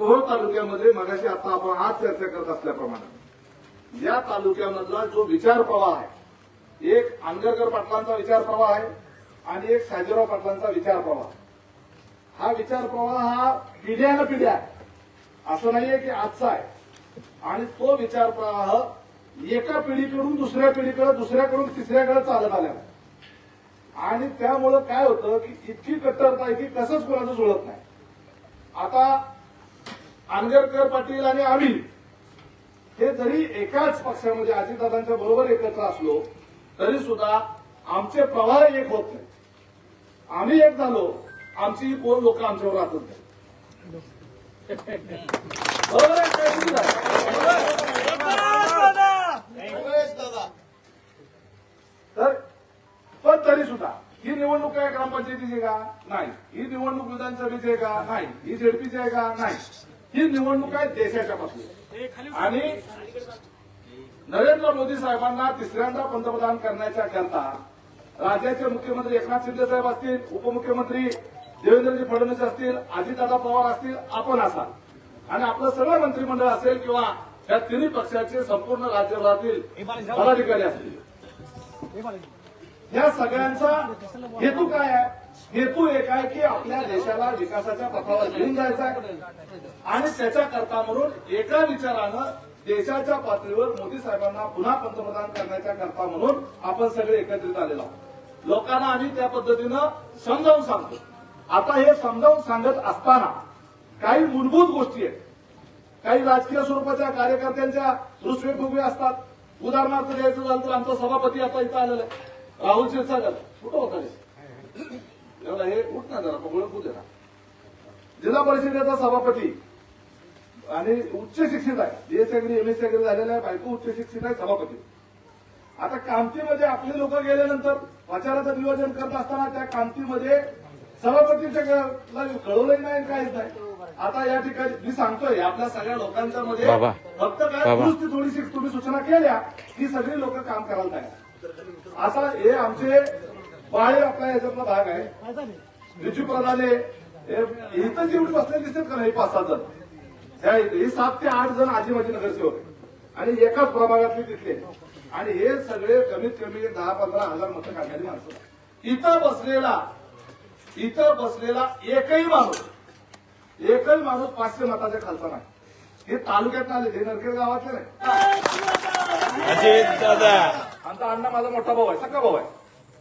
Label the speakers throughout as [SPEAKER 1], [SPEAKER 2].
[SPEAKER 1] मोहोळ तालुक्यामध्ये मगाशी आता आपण आज चर्चा करत असल्याप्रमाणे या तालुक्यामधला जो विचार प्रवाह आहे एक आंगरकर पाटलांचा विचार प्रवाह आहे आणि एक साजीराव पाटलांचा विचार प्रवाह हा विचार प्रवाह हा पिढ्यानं पिढ्या आहे. असं नाहीये की आजचा आहे. आणि तो विचार प्रवाह एका पिढीकडून दुसऱ्या पिढीकडे दुसऱ्याकडून तिसऱ्याकडे चालत आला आहे. आणि त्यामुळं काय होतं की इतकी कट्टरता आहे की कसंच कोणाचं जुळत नाही. आता आंबेडकर पाटील आणि आम्ही हे जरी एकाच पक्षामध्ये अजितदादांच्या बरोबर एकत्र असलो तरी सुद्धा आमचे प्रवाह एक होत नाही. आम्ही एक झालो आमची कोण लोक आमच्यावर राहत नाही बरोबर तर पण तरी सुद्धा ही निवडणूक काय ग्रामपंचायतीची का? नाही. ही निवडणूक विधानसभेची आहे का? नाही. ही झेडपीची आहे का? नाही. ही निवडणूक आहे देशाच्या बाबतीत आणि नरेंद्र मोदी साहेबांना तिसऱ्यांदा पंतप्रधान करण्याच्या करता राज्याचे मुख्यमंत्री एकनाथ शिंदे साहेब असतील उपमुख्यमंत्री देवेंद्रजी फडणवीस असतील अजितदादा पवार असतील आपण असाल. आणि आपलं सगळं मंत्रिमंडळ असेल किंवा या तिन्ही पक्षाचे संपूर्ण राज्यभरातील पदाधिकारी असतील. या सगळ्यांचा हेतू काय आहे? हेतू एक आहे की आपल्या देशाला विकासाच्या पथावर घेऊन जायचा आणि त्याच्या करता म्हणून एका विचारानं देशाच्या पातळीवर मोदी साहेबांना पुन्हा पंतप्रधान करण्याच्या करता म्हणून आपण सगळे एकत्रित आलेलो आहोत. लोकांना आम्ही त्या पद्धतीनं समजावून सांगतो. आता हे समजावून सांगत असताना काही मूलभूत गोष्टी आहेत. काही राजकीय स्वरूपाच्या कार्यकर्त्यांच्या रुसवे फुगवे असतात. उदाहरणार्थ द्यायचं झालं तर आमचा सभापती आता इथं आलेला आहे. राहुल क्षीरसागर. कुठं होता एवढा हे उठ ना जरा ओळखू दे ना जिल्हा परिषदेचा सभापती आणि उच्च शिक्षित आहे BS agri M S agri झालेला आहे बायको उच्च शिक्षित आहे सभापती आता कामतीमध्ये आपले लोक गेल्यानंतर प्रचाराचं नियोजन करत असताना त्या कामतीमध्ये सभापतीच्या कळवलंही नाही काहीच नाही आता या ठिकाणी मी सांगतोय आपल्या सगळ्या लोकांच्या मध्ये. फक्त काय. दुरुस्ती थोडीशी तुम्ही सूचना केल्या की सगळी लोक काम करायला तयार आता हे आमचे बाळे आपल्या याच्यातला भाग आहे. रिजू प्रधाने इथं जेवढी बसलेली दिसतात का नाही पाच सात जण? त्या इथे हे सात ते आठ जण आजी माझी नगरसेवक. आणि एकाच प्रभागातले तिथले. आणि हे सगळे कमीत कमी दहा पंधरा हजार मतं काढणारी माणसं. इथं बसलेला इथं बसलेला एकही माणूस एकही माणूस पाचशे मताच्या खालचा नाही. हे तालुक्यात आले हे नरखेड गावातले नाही.
[SPEAKER 2] अजित दादा.
[SPEAKER 1] आमचा अण्णा माझा मोठा भाऊ आहे सख्खा भाऊ आहे.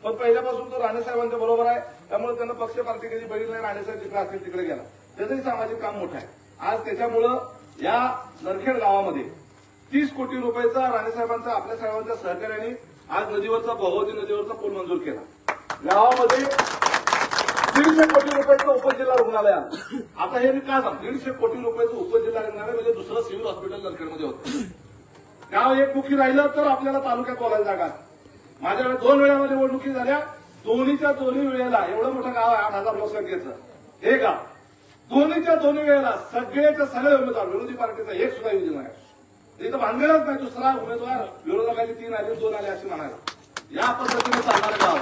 [SPEAKER 1] पण पहिल्यापासून तो राणेसाहेबांच्या बरोबर आहे. त्यामुळे त्यांना पक्ष पार्टी कधी बघितलं नाही राणेसाहेब जिकडे असतील तिकडे गेला. त्याचंही सामाजिक काम मोठं आहे. आज त्याच्यामुळं या नरखेड गावामध्ये तीस कोटी रुपयाचा राणेसाहेबांचा आपल्या साहेबांच्या सहकार्याने आज नदीवरचा भगवती नदीवरचा पूल मंजूर केला. गावामध्ये दीडशे कोटी रुपयाचं उपजिल्हा रुग्णालय आता हे मी काय दीडशे कोटी रुपयाचं उपजिल्हा रुग्णालय म्हणजे दुसरं सिव्हिल हॉस्पिटल नरखेडमध्ये होतं. गाव एक मुखी राहिलं तर आपल्याला तालुक्यात बोलायला जागा माझ्या दोन वेळामध्ये निवडणुकी झाल्या. दोन्हीच्या दोन्ही वेळेला एवढं मोठं गाव आहे आठ हजार लोकसंख्येचं हे गाव. दोन्हीच्या दोन्ही वेळेला सगळ्याच्या सगळे उमेदवार विरोधी पार्टीचा एक सुद्धा योजना नाही. इथं भांडणच नाही दुसरा उमेदवार विरोधकांनी तीन आले दोन आले असे म्हणायला. या पद्धतीने चालणार गाव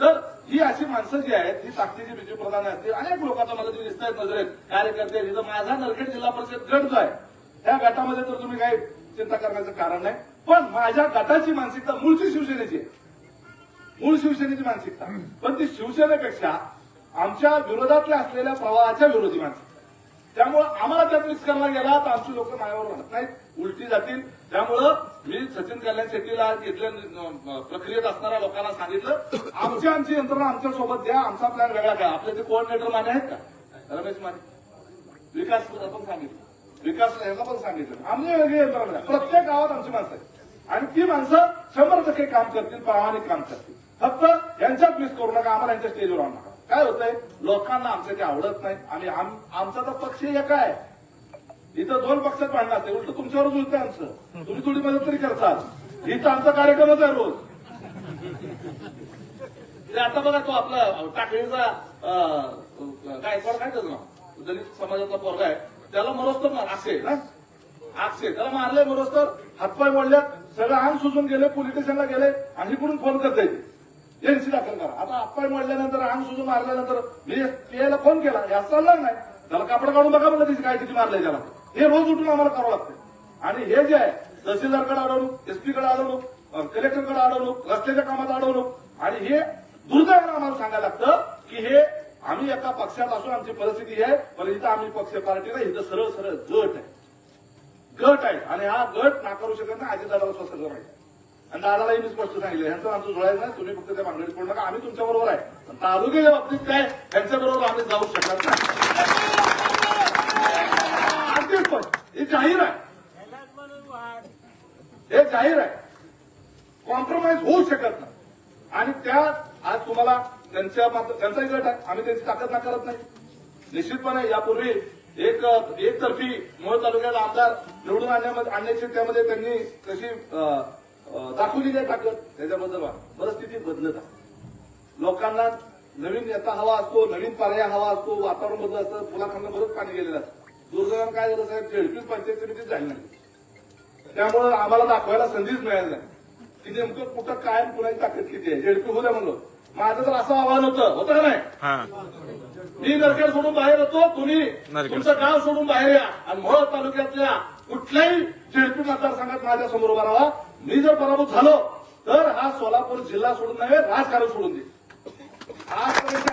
[SPEAKER 1] तर ही अशी माणसं जी आहेत ही ताकदीची बीजेपी प्रधान असतील अनेक लोकांचा मला दिसत आहेत नजरेत कार्यकर्ते जिथं माझा नरखेड जिल्हा परिषद गट जो आहे त्या गटामध्ये तर तुम्ही काही चिंता करण्याचं कारण नाही. पण माझ्या गटाची मानसिकता मूळची शिवसेनेची आहे. मूळ शिवसेनेची मानसिकता. पण ती शिवसेनेपेक्षा आमच्या विरोधातल्या असलेल्या प्रवाहाच्या विरोधी मानसिकता. त्यामुळं आम्हाला त्यात मिक्स करायला गेला तर आमची लोक मायावर राहत नाहीत उलटी जातील. त्यामुळं मी सचिन कल्याण शेट्टीला इथल्या प्रक्रियेत असणाऱ्या लोकांना सांगितलं आमची आमची यंत्रणा आमच्यासोबत द्या आमचा प्लॅन वेगळा काय आपले ते कोऑर्डिनेटर माने आहेत का? रमेश माने. विकास पण सांगितलं. विकास याला पण सांगितलं. आमची वेगळी यंत्रणा प्रत्येक गावात आमची माणसं आहेत. आणि ती माणसं शंभर टक्के काम करतील प्रामाणिक काम करतील. फक्त यांच्यात मिस करू नका आम्हाला यांच्या स्टेजवर आणू नका. काय होतंय? लोकांना आमचं ते आवडत नाही आणि आमचा तर पक्ष एक आहे. इथं दोन पक्ष भांडणार ते उलट तुमच्यावरच उलट आमचं. तुम्ही थोडी मदत तरी करतात इथं आमचा कार्यक्रमच आहे रोज. आता बघा तो आपला टाकळीचा अं, कोण काय त्याचं नाव? दलित समाजाचा पोरगा आहे. त्याला मरोस्तर मार अक्षय ना अक्षय त्याला मारले मरोस्तर हातपाय मोडल्यात. सगळं अंग सुजून गेले पोलिटिशियनला गेले आणि इकडून फोन करता येते एनसी दाखल करा. आता आप्पाय मोडल्यानंतर अंग सुजून मारल्यानंतर मी पीएला फोन केला. या चालणार नाही. त्याला कापड काढून बघा म्हणलं काय किती मारलंय त्याला. हे रोज उठून आम्हाला करावं लागतं आणि हे जे आहे तहसीलदारकडे अडवणूक एसपीकडे अडवणूक कलेक्टरकडे अडवणूक रस्त्याच्या कामात अडवणूक आणि हे दुर्दैवानं आम्हाला सांगायला लागतं की हे आम्ही एका पक्षात असून आमची परिस्थिती आहे पण इथं आम्ही पक्ष पार्टीला इथं सरळ सरळ जट आहे. गट आहे. आणि हा गट नाकारू शकत नाही आधी दादाला स्वस्त करायचं आणि दादालाही मी स्पष्ट सांगितलं ह्यांचं आमचं जोडायचं नाही तुम्ही फक्त त्या भानगडीत पडू नका आम्ही तुमच्या बरोबर आहे. पण तालुक्याच्या बाबतीत काय त्यांच्या बरोबर आम्ही जाऊ शकत नाही. पण हे जाहीर आहे. हे जाहीर आहे. कॉम्प्रोमाइज होऊ शकत नाही. आणि त्यात आज तुम्हाला त्यांच्या मात्र त्यांचाही गट आहे. आम्ही त्यांची ताकद नाकारत नाही. निश्चितपणे यापूर्वी एक एकतर्फी मोहोळ तालुक्यात आमदार निवडून आणण्यामध्ये आणण्याची त्यामध्ये त्यांनी कशी अं, अं, दाखवलेली आहे ताकद त्याच्याबद्दल परिस्थिती बदलत आहे. लोकांना नवीन नेता हवा असतो नवीन पर्याय हवा असतो वातावरण बदल असतं फुलाखंड बरंच पाणी गेलेलं असतं. दुर्दैवानं काय झालं साहेब? झेडपीच पंचायत समितीच झाली नाही. त्यामुळं आम्हाला दाखवायला संधीच मिळाली नाही. की नेमकं कुठं काय कुणाची ताकद किती आहे? झेडपी होऊ द्या म्हणलं. माझं तर असं आव्हान होतं. होतं का नाही? मी नरखेड सोडून बाहेर होतो तुम्ही. तुमचं गाव सोडून बाहेर या. आणि मोहोळ तालुक्यातल्या कुठल्याही झेडपी मतदारसंघात माझ्यासमोर उभा राहा. मी जर पराभूत झालो तर हा सोलापूर जिल्हा सोडून नव्हे राजकारण सोडून दे. आजपर्यंत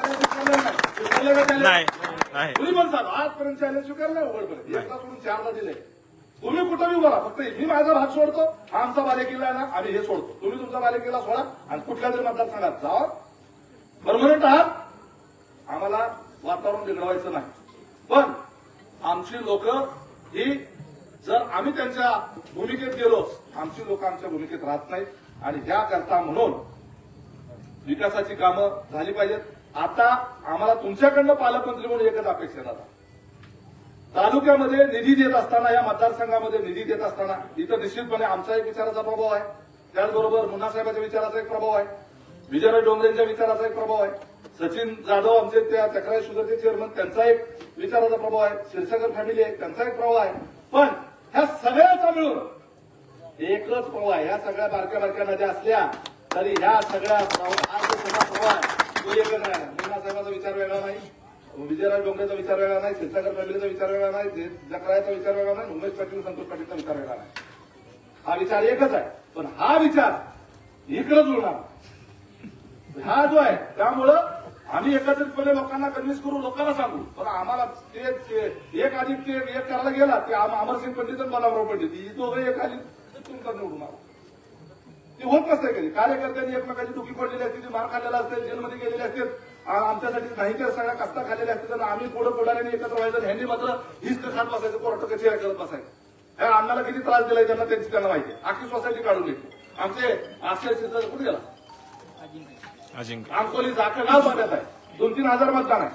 [SPEAKER 1] तुम्ही पण सांगा चॅलेंज स्वीकारलं उघडपणे. एकदा सोडून चारदा दिले. तुम्ही कुठं बी बोला फक्त मी माझा भाग सोडतो आमचा बालेकिल्ला ना आम्ही हे सोडतो. तुम्ही तुमचा बालेकिल्ला सोडा आणि कुठल्या तरी मतदारसंघात जावा. परमनंट आहात? आम्हाला वातावरण बिघडवायचं नाही. पण आमची लोक ही जर आम्ही त्यांच्या भूमिकेत गेलो आमची लोक आमच्या भूमिकेत राहत नाहीत. आणि करता म्हणून विकासाची कामं झाली पाहिजेत. आता आम्हाला तुमच्याकडनं पालकमंत्री म्हणून एकच अपेक्षा आहे तालुक्यामध्ये निधी देत असताना या मतदारसंघामध्ये निधी देत असताना इथं निश्चितपणे आमचा एक विचाराचा प्रभाव आहे. त्याचबरोबर मुन्नासाहेबांच्या विचाराचा एक प्रभाव आहे. विजयराव डोंगरेंच्या विचाराचा एक प्रभाव आहे. सचिन जाधव आमचे त्या तक्रार शुगरचे चेअरमन त्यांचा एक विचाराचा प्रभाव आहे. क्षीरसागर फॅमिली आहे त्यांचा एक प्रभाव आहे. पण ह्या सगळ्याचा मिळून एकच प्रवाह आहे. ह्या सगळ्या बारक्या बारक्या नद्या असल्या तरी ह्या सगळ्या प्रवाह- आहे तो एकच आहे साहेबांचा विचार वेगळा नाही. विजयराज डोंगरेचा विचार वेगळा नाही. क्षीरसागर फॅमिलीचा विचार वेगळा नाही. जे- जकरायाचा विचार वेगळा नाही. उमेश पाटील संतोष पाटीलचा विचार वेगळा नाही. हा विचार एकच आहे. पण हा विचार इकडं जुळणार. हा जो आहे त्यामुळं आम्ही एकत्रितपणे लोकांना कन्व्हिन्स करू लोकांना सांगू. पण आम्हाला ते एक अधिक ते एक करायला गेला ते अमरसिंग पंडित आणि बालाराव पंडित ही दोघं एक आली तुमचा निवडून आला. ते होत नसते कधी. कार्यकर्त्यांनी एकमेकांची दुखी पडलेली असते ती मार खाल्लेला असते जेलमध्ये गेलेले असते. आमच्यासाठी नाही तर सगळ्या कस्ता खाल्लेल्या असते तर आम्ही पुढे पुढाऱ्यांनी एकत्र व्हायचं ह्यांनी मात्र हिस्क खात बसायचं कोर्ट कशी करत बसायचं. आम्हाला अण्णाला किती त्रास दिलाय त्यांना त्यांची त्यांना माहिती आखी सोसायटी काढून घेतली आमचे आश्चर्य कुठे गेला?
[SPEAKER 2] अजिंक्य.
[SPEAKER 1] आंकोली जाखं गाव पाण्यात आहे. दोन तीन हजार मतदान आहे.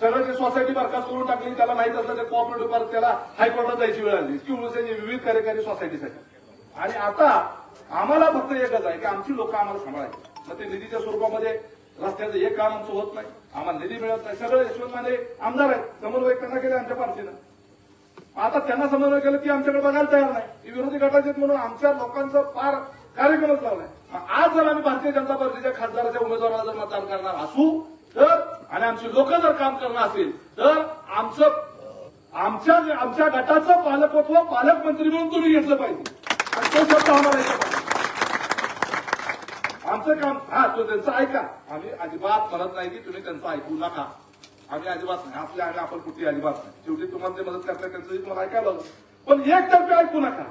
[SPEAKER 1] सगळं जे सोसायटी बरखास्त करून टाकली त्याला माहीत असलं ते कोऑपरेटिव्ह पार्क त्याला हायकोर्टात जायची वेळ आली. किंवा विविध कार्यकारी सोसायटीसाठी आणि आता आम्हाला फक्त एकच आहे की आमची लोक आम्हाला सांभाळायची. मग ते निधीच्या स्वरूपामध्ये रस्त्याचं एक काम आमचं होत नाही. आम्हाला निधी मिळत नाही. सगळे यशवंत माने आमदार आहेत. समन्वय त्यांना केले आमच्या पार्टीनं. आता त्यांना समन्वय केलं की आमच्याकडे बघायला तयार नाही. विरोधी गटाचे म्हणून आमच्या लोकांचं फार कार्यक्रमच लावलाय. आज जर आम्ही भारतीय जनता पार्टीच्या खासदाराच्या उमेदवाराला जर मतदान करणार असू तर आणि आमची लोक जर काम करणार असेल तर आमचं आमच्या आमच्या गटाचं पालकत्व पालकमंत्री म्हणून तुम्ही घेतलं पाहिजे. आणि तो शब्द आम्हाला येतो आमचं काम हा तो त्यांचं ऐका. आम्ही अजिबात म्हणत नाही की तुम्ही त्यांचं ऐकू नका. आम्ही अजिबात नाही. आपल्या आणि आपण कुठे अजिबात नाही. शेवटी तुम्हाला ते मदत करता त्यांचं तुम्हाला ऐकायला पण एक टक्के ऐकू नका.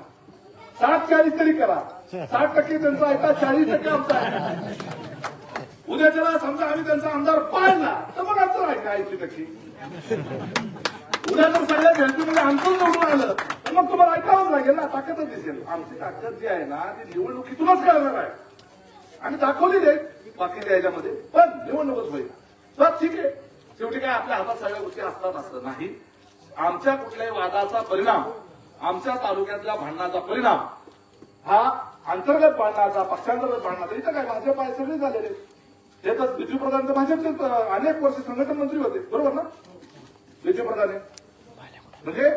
[SPEAKER 1] साठ चाळीस तरी करा. साठ टक्के त्यांचं ऐका चाळीस टक्के आमचं ऐका उद्याच्याला समजा आम्ही त्यांचा आमदार पाळला तर मग आमचं ऐका ऐंशी टक्के? उद्या जर सगळ्या भेटीमध्ये आमचं निवडून आलं तर मग तुम्हाला ऐकावंच लागेल ना ताकदच दिसेल. आमची ताकद जी आहे ना ती निवडणुकीतूनच कळणार आहे. आणि दाखवली आहे बाकीच्या याच्यामध्ये. पण निवडणूकच होईल. तर ठीक आहे. शेवटी काय आपल्या हातात सगळ्या गोष्टी असतात असं नाही. आमच्या कुठल्याही वादाचा परिणाम आमच्या तालुक्यातल्या भांडणाचा परिणाम हा अंतर्गत भांडणाचा पक्षांतर्गत भांडणाचा इथं काय भाजप आहे सगळे झालेले. हे तर बिजू प्रधान तर भाजपचे अनेक वर्ष संघटन मंत्री होते. बरोबर ना? बिजू प्रधान म्हणजे?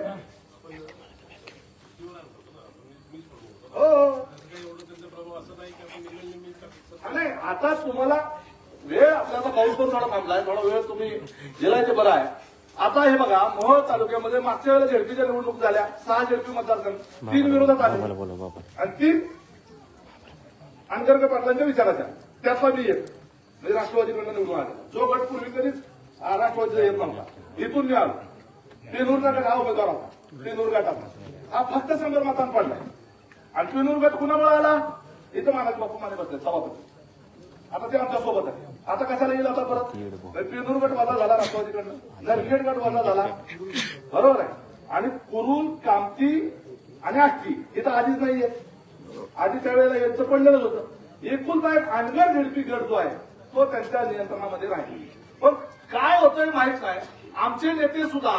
[SPEAKER 1] हो हो. नाही आता तुम्हाला वेळ आपल्याला पाऊस पण थोडा थांबलाय थोडा वेळ तुम्ही दिलाय ते बरं आहे. आता हे बघा मोहोळ तालुक्यामध्ये मागच्या वेळेला झेडपीच्या निवडणूक झाल्या सहा झेडपी मतदारसंघ तीन विरोधात आले. आणि तीन अंतर्गत पाटलांच्या विचाराच्या. त्यातला मी एक म्हणजे राष्ट्रवादीकडनं निवडून आला. जो गट पूर्वी कधीच राष्ट्रवादीचा येत नव्हता. इथून मी आलो. पेनूरचा गट हा उमेदवार होता. पेनूर गटाचा. हा फक्त शंभर मतांना पडलाय आणि पेनूर गट कुणामुळे आला? इथं मानाचे बापू माने बसले सभापती. आता ते आमच्यासोबत आहे. आता कशाला येईल आता परत? पेनूर गट वजा झाला राष्ट्रवादीकडनं नरखेड गट वजा झाला. बरोबर आहे. आणि कुरुल कामती आणि आष्टी इथं आधीच नाहीये. आधी त्यावेळेला यांचं पडलेलंच होतं. एकुलता एक अनगर झेडपी गट जो आहे तो त्यांच्या नियंत्रणामध्ये राहील. पण काय होतंय माहीत नाही. आमचे नेते सुद्धा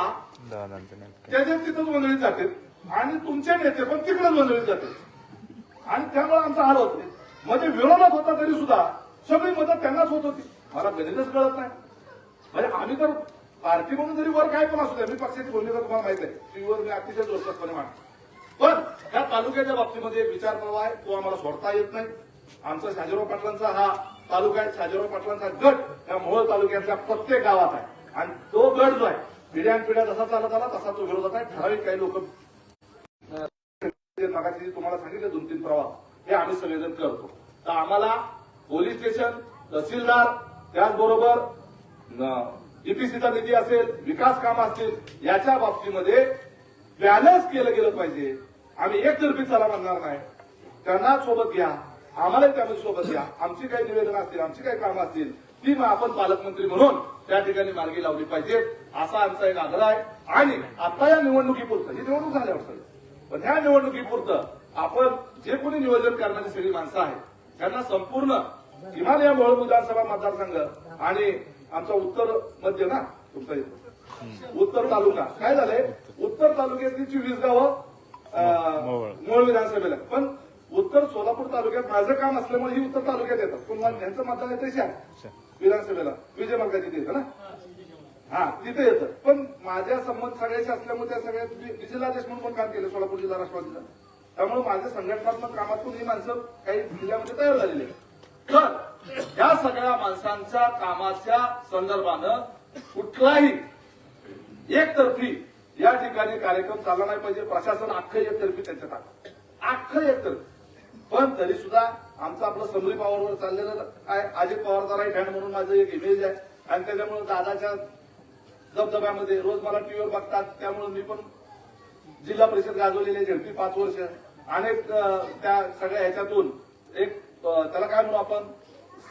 [SPEAKER 1] त्याच्यात तिथंच मंडळीत जाते आणि तुमचे नेते पण तिकडेच मंडळीत जाते आणि त्यामुळे आमचा हाल होते म्हणजे विरोधात होता तरी सुद्धा सगळी मदत त्यांनाच होत होती. मला गणितच कळत नाही. म्हणजे आम्ही तर पार्टी म्हणून जरी वर काय पण असू द्या मी पक्षाची भूमिका तुम्हाला माहीत आहे. टीव्हीवर मी अतिशय जोरदारपणे मांडतो. पण त्या तालुक्याच्या बाबतीमध्ये एक विचार प्रवाह आहे तो आम्हाला सोडता येत नाही. आमचा शाजीराव पाटलांचा हा तालुका आहे. शाजीराव पाटलांचा गट या मोहोळ तालुक्यातल्या प्रत्येक गावात आहे. आणि तो गट जो आहे पिढ्यान पिढ्या जसा चालत आला तसा तो विरोधात आहे. ठराविक काही लोक मागाशी तुम्हाला सांगितलं दोन तीन प्रवाह. हे आम्ही सगळेजण करतो. तर आम्हाला पोलीस स्टेशन तहसीलदार त्याचबरोबर ईपीसीचा निधी असेल विकास काम असतील याच्या बाबतीमध्ये बॅलन्स केलं गेलं पाहिजे. आम्ही एकतर्फी चला म्हणणार नाही. त्यांना सोबत घ्या. आम्हालाही त्यामध्ये सोबत घ्या. आमची काही निवेदन असतील आमची काही कामं असतील ती मग आपण पालकमंत्री म्हणून त्या ठिकाणी मार्गी लावली पाहिजे. असा आमचा एक आग्रह आहे. आणि आता या निवडणुकीपुरतं ही निवडणूक झाल्यावर सगळं पण ह्या निवडणुकीपुरतं आपण जे कोणी नियोजन करणारी सगळी माणसं आहेत त्यांना संपूर्ण किमान या मोहोळ विधानसभा मतदारसंघ आणि आमचा उत्तर मध्य ना? तुमचा. उत्तर तालुका. काय झालंय? उत्तर तालुक्यातली चोवीस गावं
[SPEAKER 2] मोहोळ.
[SPEAKER 1] विधानसभेला पण उत्तर सोलापूर तालुक्यात माझं काम असल्यामुळे ही उत्तर तालुक्यात येतात. पण मला- यांचं मतदान येतं शहर विधानसभेला. विजय मर्गाची तिथे येतं ना? हा तिथे येतं. पण माझ्या संबंध सगळ्याशी असल्यामुळे त्या सगळ्यात विजयलादेश म्हणून पण काम केलं सोलापूर जिल्हा राष्ट्रवादीचा. त्यामुळे माझ्या संघटनात्मक कामातून ही माणसं काही जिल्ह्यामध्ये तयार झालेली आहेत. तर या सगळ्या माणसांच्या कामाच्या संदर्भानं कुठलाही एकतर्फी या ठिकाणी कार्यक्रम चालला नाही पाहिजे. प्रशासन अख्खं एकतर्फी त्यांच्या टाकत. अख्खं एकतर्फी. पण तरी सुद्धा आमचं आपलं समरी पॉवरवर चाललेलं आहे. अजित पवारचा राईट हँड म्हणून माझं एक इमेज आहे. आणि त्याच्यामुळे दादाच्या धबधब्यामध्ये रोज मला टीव्हीवर बघतात. त्यामुळे मी पण जिल्हा परिषद गाजवलेली झडपी पाच वर्ष. अनेक त्या सगळ्या ह्याच्यातून एक त्याला काय म्हणू आपण?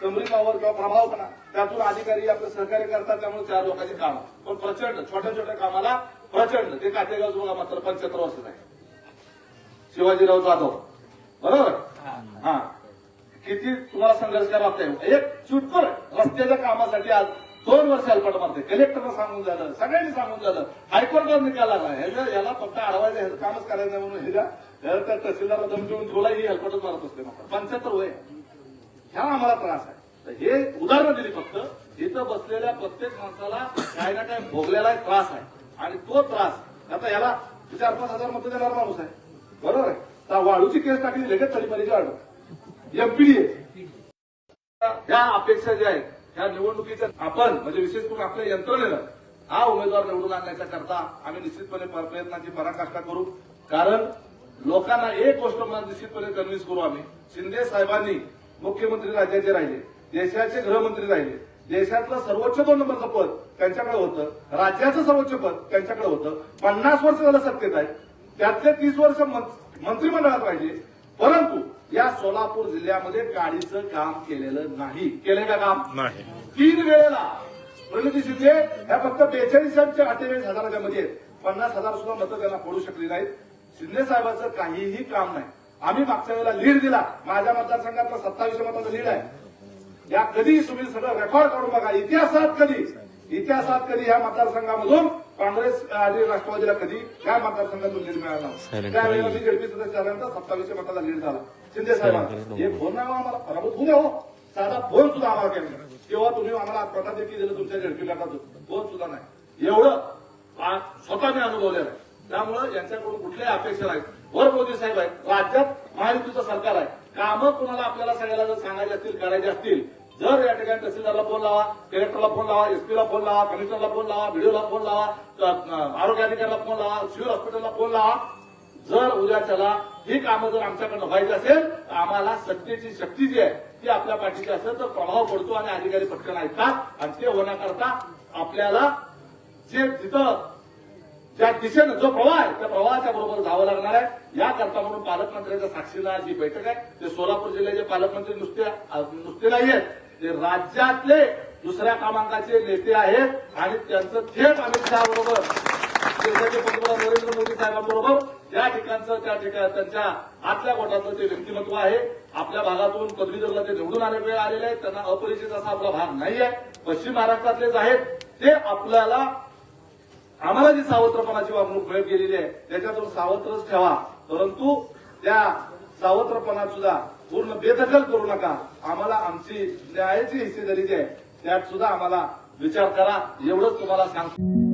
[SPEAKER 1] समरी पॉवर किंवा प्रभावपणा. त्यातून अधिकारी आपलं सहकार्य करतात त्यामुळे चार लोकांची काम. पण प्रचंड छोट्या छोट्या कामाला प्रचंड. ते कातेगाव जुळा मात्र पंच्याहत्तर वर्षाचा आहे शिवाजीराव जाधव. बरोबर? हा. किती तुम्हाला संघर्ष करावा एक चुटकर रस्त्याच्या कामासाठी आज दोन वर्ष अल्पटमध्ये मारते. कलेक्टरला सांगून झालं सगळ्यांनी सांगून झालं हायकोर्टावर निकाल आला. ह्याच्या याला फक्त अडवायचं ह्याचं कामच करायचं म्हणून ह्याच्या ह्याला त्या तहसीलदारला दम देऊन ठेवला ही अल्पटच मारत असते पंच्याहत्तर वय ह्या आम्हाला त्रास आहे. तर हे उदाहरणं दिली फक्त. इथं बसलेल्या प्रत्येक माणसाला काही ना काही भोगलेला एक त्रास आहे. आणि तो त्रास आता याला चार पाच हजार मत देणार माणूस आहे. बरोबर आहे? तर वाळूची केस टाकली लगेच तळीपारीची वाढ एमपीडी ह्या अपेक्षा ज्या आहेत ह्या निवडणुकीच्या आपण म्हणजे विशेष करून आपल्या यंत्रणेनं हा उमेदवार निवडून आणण्याच्या करता आम्ही निश्चितपणे प्रयत्नाची पराकाष्ठा करू. कारण लोकांना एक गोष्ट मला निश्चितपणे कन्व्हिन्स करू आम्ही. शिंदे साहेबांनी मुख्यमंत्री राज्याचे राहिले देशाचे गृहमंत्री राहिले. देशातलं सर्वोच्च दोन नंबरचं पद त्यांच्याकडे होतं. राज्याचं सर्वोच्च पद त्यांच्याकडे होतं. पन्नास वर्ष झालं सत्तेत आहे. त्यातले तीस वर्ष मंत्रिमंडळात राहिले. परंतु या सोलापूर जिल्ह्यामध्ये गाडीचं काम केलेलं नाही. केलंय का काम?
[SPEAKER 2] नाही.
[SPEAKER 1] तीन वेळेला प्रणिती शिंदे ह्या फक्त बेचाळीसांच्या अठ्ठेचाळीस हजाराच्या मध्ये. पन्नास हजार सुद्धा मतं त्यांना पडू शकली नाहीत. शिंदे साहेबांचं काहीही काम नाही. आम्ही मागच्या वेळेला लीड दिला. माझ्या मतदारसंघातला सत्तावीसशे मताचा लीड आहे. या कधी तुम्ही सगळं रेकॉर्ड करून बघा. इतिहासात कधी? इतिहासात कधी ह्या मतदारसंघामधून काँग्रेस आणि राष्ट्रवादीला कधी या मतदारसंघातून लीड मिळाला. त्यावेळेला मी जेडपी सदस्य झाल्यानंतर सत्तावीसशे मताचा लीड झाला. शिंदे साहेबांना. हे फोन नाही आम्हाला पराभूत होऊ द्या हो. साधा फोन सुद्धा आम्हाला केला. तेव्हा तुम्ही आम्हाला प्रथा देखील दिलं तुमच्या गटातून. फोन सुद्धा नाही. एवढं स्वतः मी अनुभवलेलं आहे. त्यामुळे यांच्याकडून कुठल्याही अपेक्षा नाहीत. वर मोदी साहेब आहेत. राज्यात महायुतीचं सरकार आहे. कामं कुणाला आपल्याला सगळ्याला जर सांगायचे असतील करायचे असतील जर या ठिकाणी तहसीलदारला फोन लावा कलेक्टरला फोन लावा एसपीला फोन लावा कमिशनरला फोन लावा बीडीओला फोन लावा आरोग्य अधिकाऱ्याला फोन लावा सिव्हिल हॉस्पिटलला फोन लावा जर उद्याच्याला ही कामं जर आमच्याकडनं व्हायची असेल तर आम्हाला सत्तेची शक्ती जी आहे ती आपल्या पाठीची असेल तर प्रभाव पडतो आणि अधिकारी पटकन ऐकतात आणि ते होण्याकरता आपल्याला जे तिथं ज्या दिशेनं जो प्रवाह आहे त्या प्रवाहाच्या बरोबर जावं लागणार आहे. याकरता म्हणून पालकमंत्र्यांच्या साक्षीला जी बैठक आहे ते सोलापूर जिल्ह्याचे पालकमंत्री नुसते नुसते नाही आहेत ते राज्यातले दुसऱ्या क्रमांकाचे नेते आहेत आणि त्यांचं थेट अमित शहा बरोबर देशाचे पंतप्रधान नरेंद्र मोदी साहेबांबरोबर या ठिकाणचं त्या ठिकाणी त्यांच्या आतल्या गोटातलं ते व्यक्तिमत्व आहे आपल्या भागातून पदवीधरला ते निवडून आले वेळ आलेले आहेत त्यांना अपरिचित असा आपला भाग नाही आहे पश्चिम महाराष्ट्रातलेच आहेत. ते आपल्याला आम्हाला जी सावत्रपणाची वागणूक मिळत गेलेली आहे त्याच्यातून सावत्रच ठेवा. परंतु त्या सावत्रपणात सुद्धा पूर्ण बेदखल करू नका. आम्हाला आमची न्यायाची हिस्सेदारी जी आहे त्यात सुद्धा आम्हाला विचार करा. एवढंच तुम्हाला सांगतो.